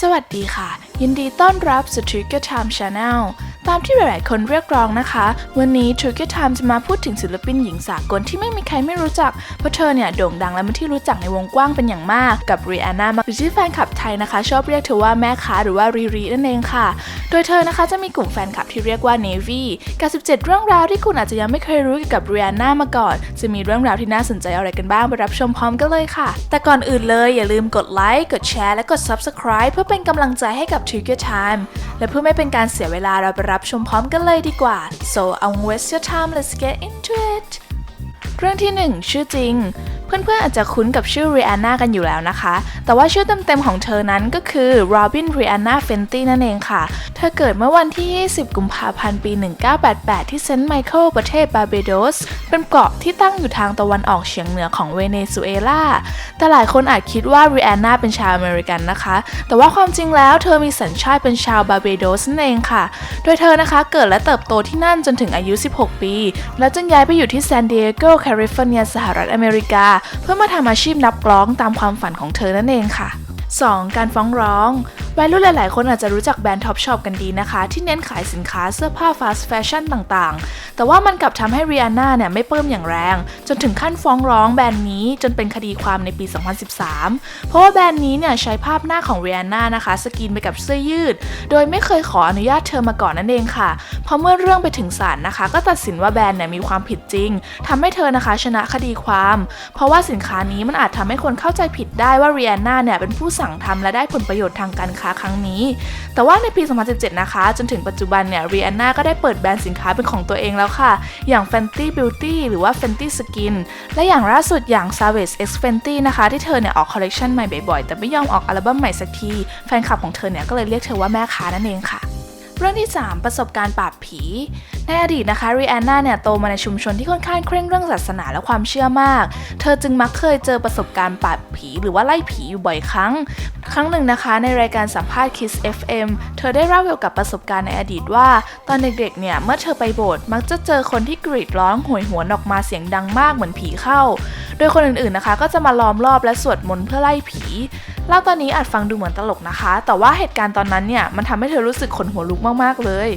สวัสดีค่ะ ยินดีต้อนรับสู่ Trigger Time Channel ตามที่หลาย ๆ คนเรียกร้องนะคะ วันนี้ Trigger Time จะมาพูดถึงศิลปินหญิงสากลที่ไม่มีใครไม่รู้จัก เพราะเธอเนี่ยโด่งดังและเป็นที่รู้จักในวงกว้างเป็นอย่างมากกับ Rihanna หรือที่แฟนคลับไทยนะคะ ชอบเรียกเธอว่าแม่ค้าหรือว่ารีรีนั่นเองค่ะ โดยเธอนะคะจะมีกลุ่มแฟนคลับที่เรียกว่า Navy กับ 17 เรื่องราวที่คุณอาจจะยังไม่เคยรู้เกี่ยวกับ Rihanna มาก่อน จะมีเรื่องราวที่น่าสนใจอะไรกันบ้างไปรับชมพร้อมกันเลยค่ะ แต่ก่อนอื่นเลยอย่าลืมกดไลค์กดแชร์และกด Subscribe เพื่อเป็นกำลังใจให้กับ Trigger Time และเพื่อไม่เป็นการเสียเวลาเราไปรับับชมพร้อมกันเลยดีกว่า so I waste your time let's get into it เรื่องที่ 1 ชื่อจริง เพื่อนๆอาจจะคุ้นกับชื่อ Rihanna กันอยู่แล้วนะคะ แต่ว่าชื่อเต็มๆของเธอนั้นก็คือ Robin Rihanna Fenty นั่นเองค่ะ เธอเกิดเมื่อวันที่ 20 กุมภาพันธ์ ปี 1988 ที่เซนต์ไมเคิลประเทศบาร์เบโดส เป็นเกาะที่ตั้งอยู่ทางตะวันออกเฉียงเหนือของเวเนซุเอลา แต่หลายคนอาจคิดว่า Rihanna เป็นชาวอเมริกันนะคะ แต่ว่าความจริงแล้วเธอมีสัญชาติเป็นชาวบาร์เบโดสนั่นเองค่ะ โดยเธอนะคะเกิดและเติบโตที่นั่นจนถึงอายุ 16 ปี แล้วจึงย้ายไปอยู่ที่ซานดิเอโกแคลิฟอร์เนีย สหรัฐอเมริกาเพื่อมาทำอาชีพนักร้องตามความฝันของเธอนั่นเองค่ะ 2. การฟ้องร้อง วัยรุ่นหลาย ๆ คนอาจจะรู้จักแบรนด์ท็อปช็อปกันดีนะคะ ที่เน้นขายสินค้าเสื้อผ้าฟาสต์แฟชั่นต่าง ๆ แต่ว่ามันกลับทำให้เรียนาเนี่ยไม่เพิ่มอย่างแรง จนถึงขั้นฟ้องร้องแบรนด์นี้จนเป็นคดีความในปี 2013 เพราะว่าแบรนด์นี้เนี่ยใช้ภาพหน้าของเรียนานะคะ สกรีนไปกับเสื้อยืด โดยไม่เคยขออนุญาตเธอมาก่อนนั่นเองค่ะพอเมื่อเรื่องไปถึงศาลนะคะ ก็ตัดสินว่าแบรนด์เนี่ยมีความผิดจริงทำให้เธอนะคะชนะคดีความ เพราะว่าสินค้านี้มันอาจทำให้คนเข้าใจผิดได้ว่าเรียนาเนี่ยเป็นผู้สั่งทำและได้ผลประโยชน์ทางการค้าครั้งนี้ แต่ว่าในปี 2017 นะคะ จนถึงปัจจุบันเนี่ยรีแอนนาก็ได้เปิดแบรนด์สินค้าเป็นของตัวเองแล้วค่ะ อย่าง Fenty Beauty หรือว่า Fenty Skin และอย่างล่าสุดอย่าง Savage X Fenty นะคะ ที่เธอเนี่ยออกคอลเลคชันใหม่บ่อยๆ แต่ไม่ยอมออกอัลบั้มใหม่สักที แฟนคลับของเธอเนี่ยก็เลยเรียกเธอว่าแม่ค้านั่นเองค่ะ เรื่องที่ 3 ประสบการณ์ปราบผี ในอดีตนะคะรีแอนนาเนี่ยโตมาในชุมชนที่ค่อนข้างเคร่งเรื่องศาสนาและความเชื่อมาก เธอจึงมักเคยเจอประสบการณ์ปราบผีหรือว่าไล่ผีอยู่บ่อยครั้ง ครั้งหนึ่งนะคะ ในรายการสัมภาษณ์ Kiss FM เธอได้เล่าเกี่ยวกับประสบการณ์ในอดีตว่า ตอนเด็กๆเนี่ยเมื่อเธอไปโบสถ์มักจะเจอคนที่กรีดร้องโหยหวนออกมาเสียงดังมากเหมือนผีเข้า โดยคนอื่นๆนะคะ ก็จะมาล้อมรอบและสวดมนต์เพื่อไล่ผีเล่าตอนนี้อาจฟังดูเหมือนตลกนะคะ แต่ว่าเหตุการณ์ตอนนั้นเนี่ยมันทำให้เธอรู้สึกขนหัวลุกมากๆเลย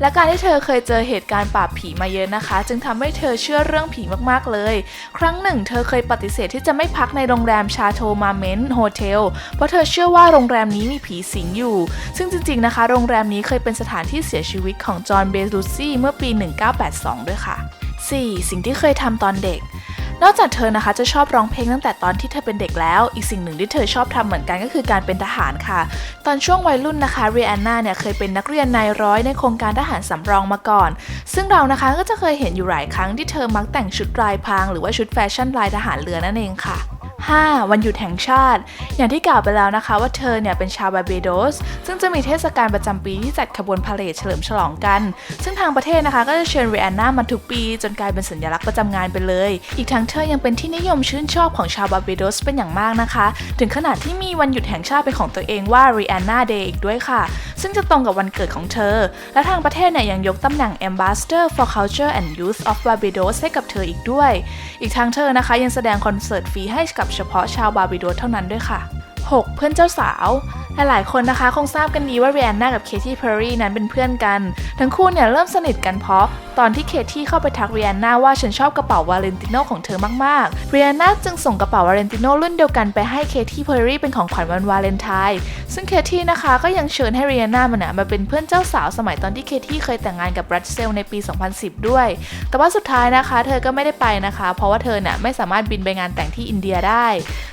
และการที่เธอเคยเจอเหตุการณ์ปราบผีมาเยอะนะคะ จึงทำให้เธอเชื่อเรื่องผีมากๆเลย ครั้งหนึ่ง เธอเคยปฏิเสธที่จะไม่พักในโรงแรมชาโทมาเมนต์โฮเทลเพราะเธอเชื่อว่าโรงแรมนี้มีผีสิงอยู่ ซึ่งจริงๆนะคะ โรงแรมนี้เคยเป็นสถานที่เสียชีวิตของจอห์นเบลูซี่เมื่อปี 1982 ด้วยค่ะ 4. สิ่งที่เคยทำตอนเด็ก นอกจากเธอนะคะจะชอบร้องเพลงตั้งแต่ตอนที่เธอเป็นเด็กแล้ว อีกสิ่งหนึ่งที่เธอชอบทำเหมือนกันก็คือการเป็นทหารค่ะ ตอนช่วงวัยรุ่นนะคะเรียนนาเนี่ยเคยเป็นนักเรียนนายร้อยในโครงการทหารสำรองมาก่อน ซึ่งเรานะคะก็จะเคยเห็นอยู่หลายครั้งที่เธอมักแต่งชุดลายพรางหรือว่าชุดแฟชั่นลายทหารเรือนั่นเองค่ะ 5. วันหยุดแห่งชาติ อย่างที่กล่าวไปแล้วนะคะว่าเธอเนี่ยเป็นชาวบาเบโดส ซึ่งจะมีเทศกาลประจำปีที่จัดขบวนพาเหรดเฉลิมฉลองกัน ซึ่งทางประเทศนะคะก็จะเชิญเรียนนามาทุกปี จนกลายเป็นสัญลักษณ์ประจำงานไปเลย อีกทั้งเธอยังเป็นที่นิยมชื่นชอบของชาวบาเบโดสเป็นอย่างมากนะคะ ถึงขนาดที่มีวันหยุดแห่งชาติเป็นของตัวเองว่า Rihanna Day อีกด้วยค่ะ ซึ่งจะตรงกับวันเกิดของเธอ และทางประเทศเนี่ยยังยกตำแหน่ง Ambassador for Culture and Youth of Barbados ให้กับเธออีกด้วย อีกทั้งเธอนะคะยังแสดงคอนเสิร์ตฟรีให้กับเฉพาะชาวบาบิโดสเท่านั้นด้วยค่ะ 6. เพื่อนเจ้าสาว หลายๆคนนะคะคงทราบกันดีว่าเรียนนากับเคที่เพอร์รี่นั้นเป็นเพื่อนกัน ทั้งคู่เนี่ยเริ่มสนิทกันเพราะตอนที่เคที่เข้าไปทักเรียนนาว่าฉันชอบกระเป๋าวาเลนติโนของเธอมากๆ เรียนนาจึงส่งกระเป๋าวาเลนติโนรุ่นเดียวกันไปให้เคที่เพอร์รี่เป็นของขวัญวันวาเลนไทน์ซึ่งเคที่นะคะก็ยังเชิญให้เรียนนามันมาเป็นเพื่อนเจ้าสาวสมัยตอนที่เคที่เคยแต่งงานกับรัสเซลในปี 2010 ด้วย แต่ว่าสุดท้ายนะคะ เธอก็ไม่ได้ไปนะคะ เพราะว่าเธอเนี่ยไม่สามารถบินไปงานแต่งที่อินเดียได้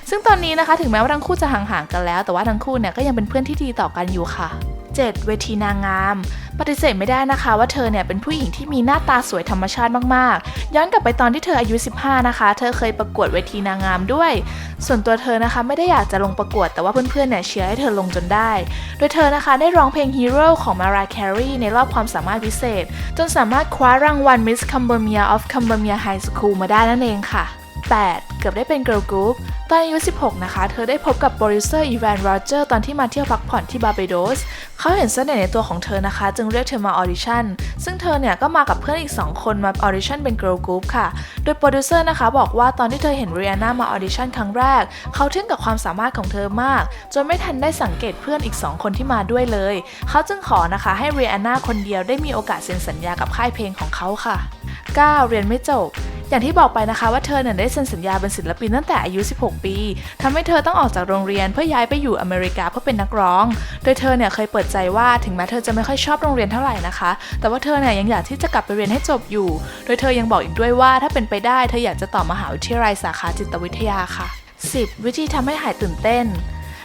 ซึ่งตอนนี้นะคะถึงแม้ว่าทั้งคู่จะห่างๆกันแล้ว แต่ว่าทั้งคู่เนี่ยก็ยังเป็นเพื่อนที่ดีต่อกันอยู่ค่ะ 7. เวทีนางงาม ปฏิเสธไม่ได้นะคะว่าเธอเนี่ยเป็นผู้หญิงที่มีหน้าตาสวยธรรมชาติมากๆ ย้อนกลับไปตอนที่เธออายุ 15 นะคะ เธอเคยประกวดเวทีนางงามด้วย ส่วนตัวเธอนะคะไม่ได้อยากจะลงประกวดแต่ว่าเพื่อนๆเนี่ยเชียร์ให้เธอลงจนได้ โดยเธอนะคะได้ร้องเพลง Hero ของ Mariah Carey ในรอบความสามารถพิเศษ จนสามารถคว้ารางวัล Miss Cambomia of Cambomia High School มาได้นั่นเองค่ะ 8. เกือบได้เป็น girl group ตอนอายุ 16 นะคะ เธอได้พบกับโปรดิวเซอร์อีแวนโรเจอร์ตอนที่มาเที่ยวพักผ่อนที่บาร์เบโดส เขาเห็นเสน่ห์ในตัวของเธอนะคะ จึงเรียกเธอมาออดิชั่น ซึ่งเธอเนี่ยก็มากับเพื่อนอีก 2 คนมาออดิชั่นเป็น girl group ค่ะ โดยโปรดิวเซอร์นะคะบอกว่าตอนที่เธอเห็นเรียนามาออดิชั่นครั้งแรก เขาทึ่งกับความสามารถของเธอมาก จนไม่ทันได้สังเกตเพื่อนอีก 2 คนที่มาด้วยเลย เขาจึงขอนะคะให้เรียนาคนเดียวได้มีโอกาสเซ็นสัญญากับค่ายเพลงของเขาค่ะ 9. เรียนไม่จบ อย่างที่บอกไปนะคะว่าเธอเนี่ยได้เซ็นสัญญาเป็นศิลปินตั้งแต่อายุ 16 ปีทำให้เธอต้องออกจากโรงเรียนเพื่อย้ายไปอยู่อเมริกาเพื่อเป็นนักร้อง โดยเธอเนี่ยเคยเปิดใจว่าถึงแม้เธอจะไม่ค่อยชอบโรงเรียนเท่าไหร่นะคะ แต่ว่าเธอเนี่ยยังอยากที่จะกลับไปเรียนให้จบอยู่ โดยเธอยังบอกอีกด้วยว่าถ้าเป็นไปได้เธออยากจะต่อมหาวิทยาลัยสาขาจิตวิทยาค่ะ 10. วิธีทำให้หายตื่นเต้น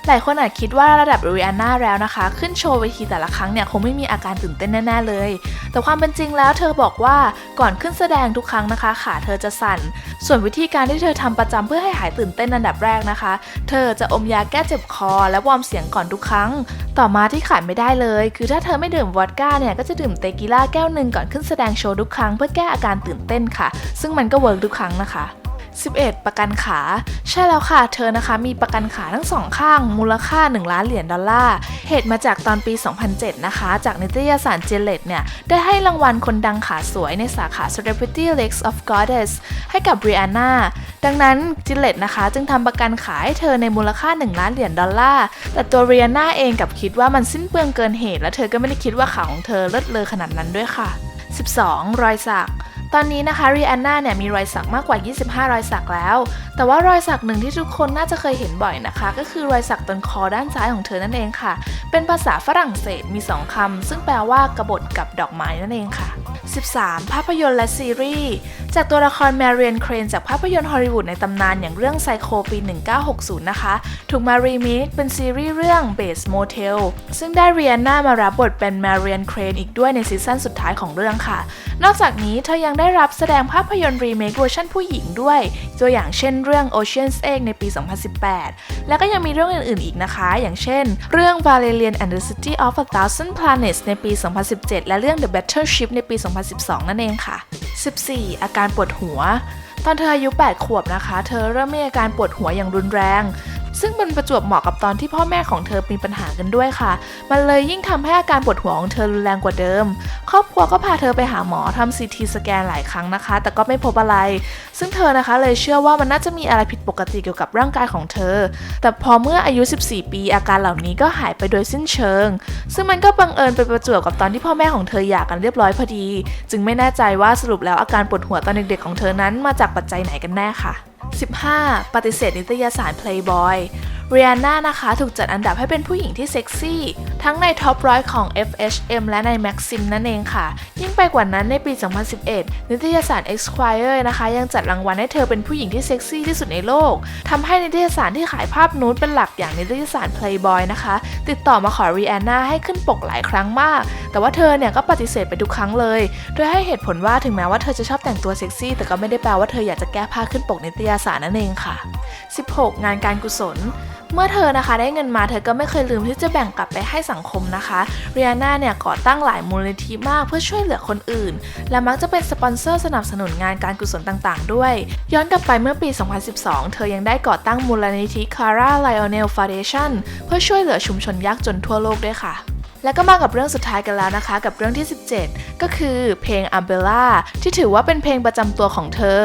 หลายคนอาจคิดว่าระดับริอาน่าแล้วนะคะ ขึ้นโชว์เวทีแต่ละครั้งเนี่ยคงไม่มีอาการตื่นเต้นแน่ๆเลย แต่ความเป็นจริงแล้วเธอบอกว่าก่อนขึ้นแสดงทุกครั้งนะคะ ขาเธอจะสั่น ส่วนวิธีการที่เธอทำประจำเพื่อให้หายตื่นเต้นอันดับแรกนะคะ เธอจะอมยาแก้เจ็บคอ และวอร์มเสียงก่อนทุกครั้ง ต่อมาที่ขาดไม่ได้เลย คือถ้าเธอไม่ดื่มวอดก้าเนี่ยก็จะดื่มเตกิล่าแก้วหนึ่งก่อนขึ้นแสดงโชว์ทุกครั้งเพื่อแก้อาการตื่นเต้นค่ะ ซึ่งมันก็เวิร์กทุกครั้งนะคะ 11 ประกันขา ใช่แล้วค่ะ เธอนะคะมีประกันขาทั้งสองข้าง มูลค่า 1 ล้านเหรียญดอลลาร์ เหตุมาจากตอนปี 2007 นะคะ จากนิตยสารเจเลตเนี่ย ได้ให้รางวัลคนดังขาสวยในสาขา Celebrity Legs of Goddess ให้กับ Rihanna ดังนั้นจิเลตนะคะ จึงทำประกันขาให้เธอในมูลค่า 1 ล้านเหรียญดอลลาร์ แต่ตัว Rihanna เองกับคิดว่ามันสิ้นเปลืองเกินเหตุ และเธอก็ไม่ได้คิดว่าขาของเธอเลิศเลอขนาดนั้นด้วยค่ะ 12 รอยสัก ตอนนี้นะคะรีแอนนาเนี่ยมีรอยสักมากกว่า 25 รอยสักแล้ว แต่ว่ารอยสักหนึ่งที่ทุกคนน่าจะเคยเห็นบ่อยนะคะ ก็คือรอยสักตนคอด้านซ้ายของเธอนั่นเองค่ะ เป็นภาษาฝรั่งเศสมี 2คำซึ่งแปลว่ากบฏกับดอกไม้นั่นเองค่ะ 13 ภาพยนตร์และซีรีส์ จากตัวละครแมรีนเครนจากภาพยนตร์ฮอลลีวูดในตำนานอย่างเรื่องไซโคปี 1960 นะคะ ถูกมารีมิกเป็นซีรีส์เรื่อง Base Motel ซึ่งได้เรียนนามารับบทเป็นแมรีนเครนอีกด้วยในซีซั่นสุดท้ายของเรื่องค่ะ นอกจากนี้เธอยังได้รับแสดงภาพยนตร์รีเมคเวอร์ชันผู้หญิงด้วย ตัวอย่างเช่นเรื่อง Ocean's 8ในปี 2018 แล้วก็ยังมีเรื่องอื่นๆอีกนะคะ อย่างเช่น เรื่อง Valerian and the City of a Thousand Planets ในปี 2017 และเรื่อง The Battleship ในปี 2012 นั่นเองค่ะ 14 อาการปวดหัว ตอนเธออายุ 8 ขวบนะคะ เธอเริ่มมีอาการปวดหัวอย่างรุนแรง ซึ่งเป็นประจวบเหมาะกับตอนที่พ่อแม่ของเธอมีปัญหากันด้วยค่ะ มันเลยยิ่งทำให้อาการปวดหัวของเธอรุนแรงกว่าเดิม ครอบครัวก็พาเธอไปหาหมอทำซีทีสแกนหลายครั้งนะคะ แต่ก็ไม่พบอะไร ซึ่งเธอนะคะเลยเชื่อว่ามันน่าจะมีอะไรผิดปกติเกี่ยวกับร่างกายของเธอ แต่พอเมื่ออายุ 14 ปีอาการเหล่านี้ก็หายไปโดยสิ้นเชิง ซึ่งมันก็บังเอิญไปประจวบกับตอนที่พ่อแม่ของเธอหย่ากันเรียบร้อยพอดี จึงไม่แน่ใจว่าสรุปแล้วอาการปวดหัวตอนเด็กๆของเธอนั้นมาจากปัจจัยไหนกันแน่ค่ะ 15. ปฏิเสธนิตยสาร Playboy เรียนานะคะ ถูกจัดอันดับให้เป็นผู้หญิงที่เซ็กซี่ ทั้งในท็อปร้อยของ FHM และใน Maxim นั่นเองค่ะ ยิ่งไปกว่านั้นในปี 2011 นิตยสาร Esquire นะคะ ยังจัดรางวัลให้เธอเป็นผู้หญิงที่เซ็กซี่ที่สุดในโลกทำให้นิตยสารที่ขายภาพนูดเป็นหลักอย่างนิตยสาร Playboy นะคะ ติดต่อมาขอรีแอนนาให้ขึ้นปกหลายครั้งมาก แต่ว่าเธอเนี่ยก็ปฏิเสธไปทุกครั้งเลย โดยให้เหตุผลว่าถึงแม้ว่าเธอจะชอบแต่งตัวเซ็กซี่ แต่ก็ไม่ได้แปลว่าเธออยากจะแก้ผ้าขึ้นปกนิตยสารนั่นเองค่ะ 16 งานการกุศล เมื่อเธอนะคะได้เงินมาเธอก็ไม่เคยลืมที่จะแบ่งกลับไปให้สังคมนะคะเรียนาเนี่ยก่อตั้งหลายมูลนิธิมากเพื่อช่วยเหลือคนอื่น และมักจะเป็นสปอนเซอร์สนับสนุนงานการกุศลต่างๆ ด้วย ย้อนกลับไปเมื่อปี 2012 เธอยังได้ก่อตั้งมูลนิธิ Cara Lionel Foundation เพื่อช่วยเหลือชุมชนยากจนทั่วโลกด้วยค่ะ แล้วก็มากับเรื่องสุดท้ายกันแล้วนะคะ กับเรื่องที่ 17 ก็คือเพลง Umbrella ที่ถือว่าเป็นเพลงประจำตัวของเธอ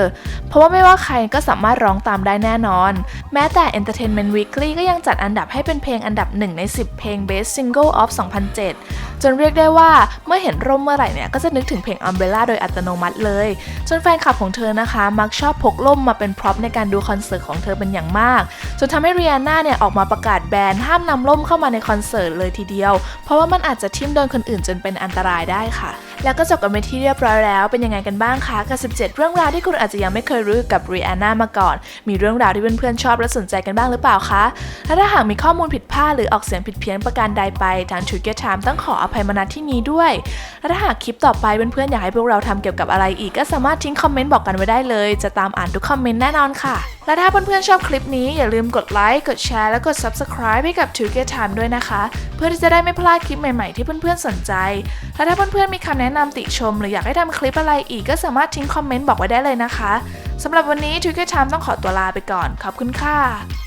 เพราะว่าไม่ว่าใครก็สามารถร้องตามได้แน่นอน แม้แต่ Entertainment Weekly ก็ยังจัดอันดับให้เป็นเพลงอันดับ 1 ใน 10 เพลง Best Single of 2007 จนเรียกได้ว่าเมื่อเห็นร่มเมื่อไหร่เนี่ยก็จะนึกถึงเพลง Umbrella โดยอัตโนมัติเลย จนแฟนคลับของเธอนะคะ มักชอบพกร่มมาเป็นพร็อพในการดูคอนเสิร์ตของเธอเป็นอย่างมาก จนทำให้เรียนาเนี่ยออกมาประกาศแบนห้ามนำร่มเข้ามาในคอนเสิร์ตเลยทีเดียว เพราะว่ามันอาจจะทิ่มโดนคนอื่นจนเป็นอันตรายได้ค่ะ แล้วก็จบกันไปที่เรียบร้อยแล้วเป็นยังไงกันบ้างคะกับ17 เรื่องราวที่คุณอาจจะยังไม่เคยรู้กับรีแอนนามาก่อน มีเรื่องราวที่เพื่อนๆชอบและสนใจกันบ้างหรือเปล่าคะและถ้าหากมีข้อมูลผิดพลาดหรือออกเสียงผิดเพี้ยนประการใดไปทาง t r i g g e Time ต้องขออภัยภัยมาณที่นี้ด้วยและถ้าหากคลิปต่อไปเพื่อนๆอยากให้พวกเราทำเกี่ยวกับอะไรอีกก็สามารถทิ้งคอมเมนต์บอกกันไว้ได้เลย จะตามอ่านทุกคอมเมนต์แน่นอนค่ะ และถ้าเพื่อนๆชอบคลิปนี้อย่าลืมกดไลค์กดแชร์และกด subscribe ให้กับ t o g e t Time ด้วยนะคะ เพื่อที่จะได้ไม่พลาดคลิปใหม่ๆที่เพื่อนๆสนใจ และถ้าเพื่อนๆมีคำแนะนำติชม หรืออยากให้ทำคลิปอะไรอีกก็สามารถทิ้งคอมเมนต์บอกไว้ได้เลยนะคะสำหรับวันนี้ t o g e t Time ต้องขอตัวลาไปก่อน ขอบคุณค่ะ